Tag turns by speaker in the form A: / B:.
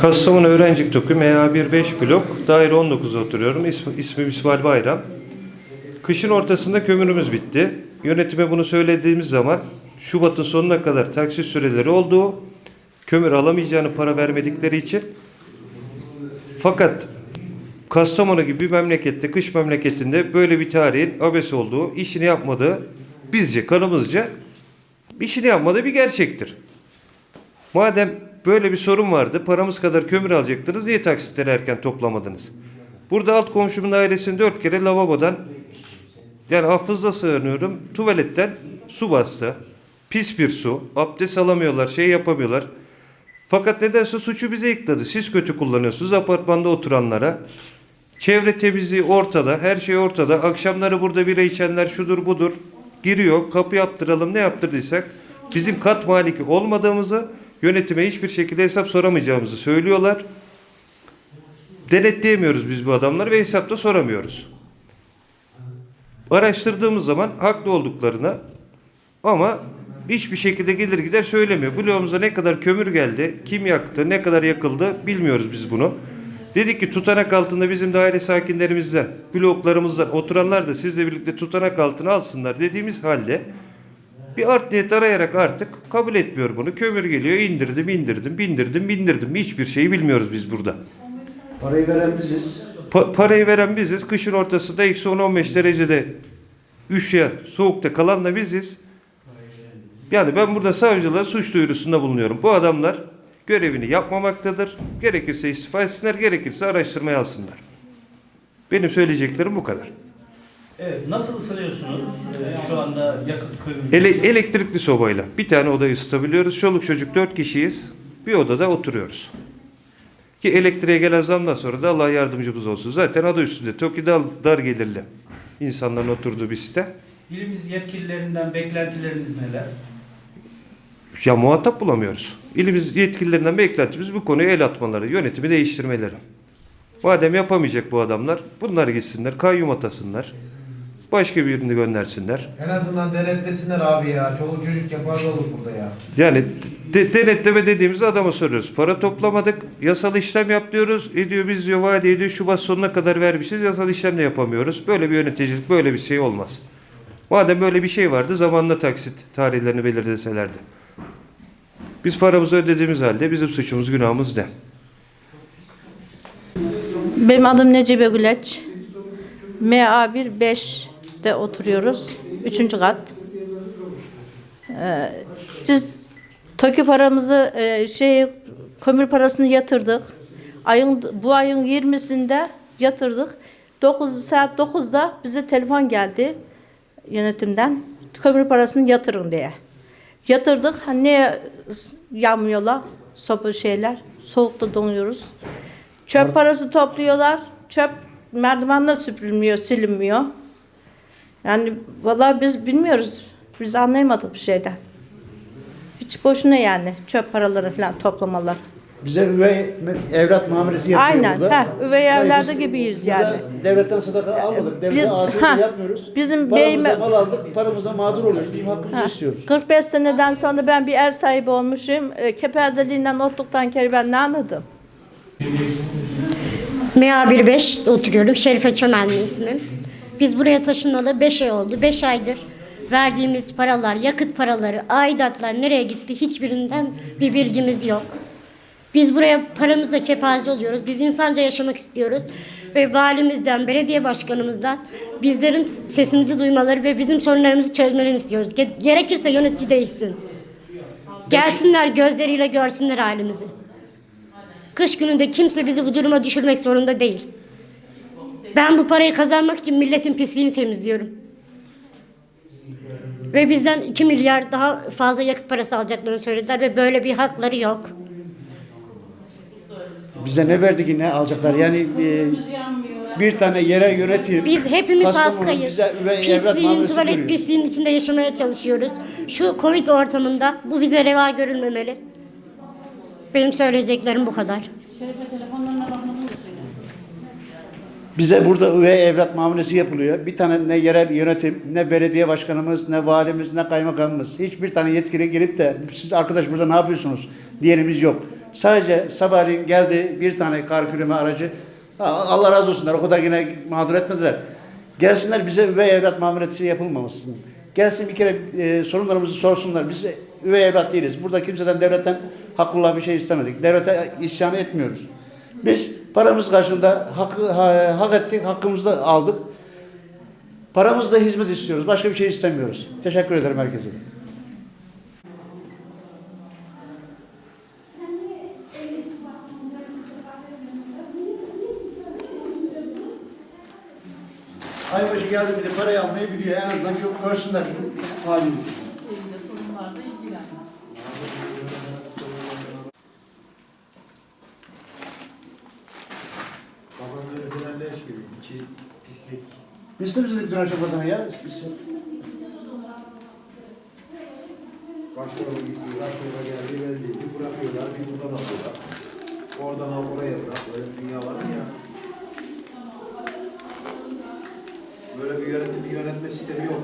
A: Kastamonu Öğrencik Toku MA15 blok daire 19'da oturuyorum. İsmi, ismim İsmail Bayram. Kışın ortasında kömürümüz bitti. Yönetime bunu söylediğimiz zaman Şubat'ın sonuna kadar taksit süreleri olduğu, kömür alamayacağını para vermedikleri için fakat Kastamonu gibi bir memlekette, kış memleketinde böyle bir tarihin abes olduğu, işini yapmadığı bizce, kanımızca işini yapmadığı bir gerçektir. Madem böyle bir sorun vardı, paramız kadar kömür alacaktınız, niye taksitleri erken toplamadınız? Burada alt komşumun ailesini dört kere lavabodan, yani hafızda sığınıyorum, tuvaletten su bastı. Pis bir su, abdest alamıyorlar, şey yapamıyorlar. Fakat nedense suçu bize yıkladı. Siz kötü kullanıyorsunuz apartmanda oturanlara. Çevre temizliği ortada, her şey ortada. Akşamları burada bira içenler şudur budur. Giriyor, kapı yaptıralım ne yaptırdıysak. Bizim kat maliki olmadığımızı, yönetime hiçbir şekilde hesap soramayacağımızı söylüyorlar. Denetleyemiyoruz biz bu adamları ve hesap da soramıyoruz. Araştırdığımız zaman haklı olduklarına ama hiçbir şekilde gelir gider söylemiyor. Bloğumuza ne kadar kömür geldi, kim yaktı, ne kadar yakıldı bilmiyoruz biz bunu. Dedik ki tutanak altında bizim daire sakinlerimizden, bloklarımızdan oturanlar da sizle birlikte tutanak altına alsınlar dediğimiz halde bir art niyet arayarak artık kabul etmiyor bunu. Kömür geliyor indirdim indirdim bindirdim bindirdim hiçbir şeyi bilmiyoruz biz burada.
B: Parayı veren biziz.
A: Pa- parayı veren biziz. Kışın ortasında eksi 10-15 derecede üşüyen, soğukta kalan da biziz. Yani ben burada savcılığa suç duyurusunda bulunuyorum. Bu adamlar görevini yapmamaktadır. Gerekirse istifa etsinler, gerekirse araştırmaya alsınlar. Benim söyleyeceklerim bu kadar.
C: Evet, nasıl ısınıyorsunuz Ee, şu anda yakıt kömür?
A: Ele- elektrikli sobayla bir tane odayı ısıtabiliyoruz. Çoluk çocuk dört kişiyiz. Bir odada oturuyoruz. Ki elektriğe gelen zamdan sonra da Allah yardımcımız olsun. Zaten adı üstünde. TOKİ dar, dar gelirli. insanların oturduğu bir site.
C: Birimiz yetkililerinden beklentileriniz neler?
A: Ya muhatap bulamıyoruz. İlimiz yetkililerinden beklentimiz bu konuya el atmaları, yönetimi değiştirmeleri. Madem yapamayacak bu adamlar, bunlar gitsinler, kayyum atasınlar. Başka birini göndersinler.
B: En azından denetlesinler abi ya. Çoluk çocuk yapar olur burada ya.
A: Yani de- denetleme dediğimizde adama soruyoruz. Para toplamadık, yasal işlem yap diyoruz. Ediyor biz diyor vaat ediyor Şubat sonuna kadar vermişiz. Yasal işlem de yapamıyoruz. Böyle bir yöneticilik, böyle bir şey olmaz. Madem böyle bir şey vardı zamanla taksit tarihlerini belirleselerdi. Biz paramızı ödediğimiz halde bizim suçumuz, günahımız ne?
D: Benim adım Necibe Güleç. MA1 5'te oturuyoruz. Üçüncü kat. Ee, biz TOKİ paramızı e, şey kömür parasını yatırdık. Ayın bu ayın 20'sinde yatırdık. 9 saat 9'da bize telefon geldi yönetimden. Kömür parasını yatırın diye. Yatırdık. Hani niye yanmıyorlar? Sopa şeyler. Soğukta donuyoruz. Çöp parası topluyorlar. Çöp merdivenle süpürülmüyor, silinmiyor. Yani vallahi biz bilmiyoruz. Biz anlayamadık bir şeyden. Hiç boşuna yani çöp paraları falan toplamalar.
B: Bize üvey evlat muamelesi yapıyor
D: Aynen,
B: burada.
D: heh, üvey
B: Yani
D: evladı
B: biz
D: gibiyiz
B: burada
D: yani.
B: Devletten sadaka almadık. Devlete
D: Biz- ha,
B: yapmıyoruz.
D: bizim
B: Paramıza
D: beyime-
B: mal aldık. Paramıza mağdur oluyoruz. Bizim hakkımızı
D: Ha,
B: istiyoruz.
D: 45 seneden sonra ben bir ev sahibi olmuşum. E, Kepezeliğinden otluktan kere ben ne anladım?
E: MA15'te oturuyorum. Şerife Çömenli ismim. Biz buraya taşınalı 5 ay oldu. 5 aydır verdiğimiz paralar, yakıt paraları, aidatlar nereye gitti hiçbirinden bir bilgimiz yok. Biz buraya paramızla kepaze oluyoruz. Biz insanca yaşamak istiyoruz. Ve valimizden, belediye başkanımızdan bizlerin sesimizi duymaları ve bizim sorunlarımızı çözmelerini istiyoruz. Ge- Gerekirse yönetici değişsin. Gelsinler gözleriyle görsünler halimizi. Kış gününde kimse bizi bu duruma düşürmek zorunda değil. Ben bu parayı kazanmak için milletin pisliğini temizliyorum. Ve bizden 2 milyar daha fazla yakıt parası alacaklarını söylediler ve böyle bir hakları yok.
B: Bize ne verdi ki ne alacaklar? Yani e, bir tane yerel yönetim.
E: Biz hepimiz hastayız. Pisliğin, tuvalet
B: görüyor.
E: pisliğin içinde yaşamaya çalışıyoruz. Şu Covid ortamında bu bize reva görülmemeli. Benim söyleyeceklerim bu kadar.
B: Bize burada üvey evlat muamelesi yapılıyor. Bir tane ne yerel yönetim, ne belediye başkanımız, ne valimiz, ne kaymakamımız. Hiçbir tane yetkili gelip de siz arkadaş burada ne yapıyorsunuz diyenimiz yok. Sadece sabahleyin geldi bir tane kar küreme aracı. Allah razı olsunlar. O kadar yine mağdur etmediler. Gelsinler bize üvey evlat muamelesi yapılmamasın. Gelsin bir kere e, sorunlarımızı sorsunlar. Biz üvey evlat değiliz. Burada kimseden devletten hakkullah bir şey istemedik. Devlete isyan etmiyoruz. Biz paramız karşılığında hakkı, ha- hak ettik, hakkımızı aldık. Paramızla hizmet istiyoruz. Başka bir şey istemiyoruz. Teşekkür ederim herkese. Aybaşı geldi bir de parayı almayı biliyor. En azından gö- görsünler halimizi. Biz de bize dün akşam kazanı ya.
F: Tarafa gitti, tarafa geldi. Bir bırakıyorlar, bir buradan alıyorlar. Oradan al oraya bırak. Böyle dünya var mı ya? Böyle bir yönetim, bir yönetme sistemi yok.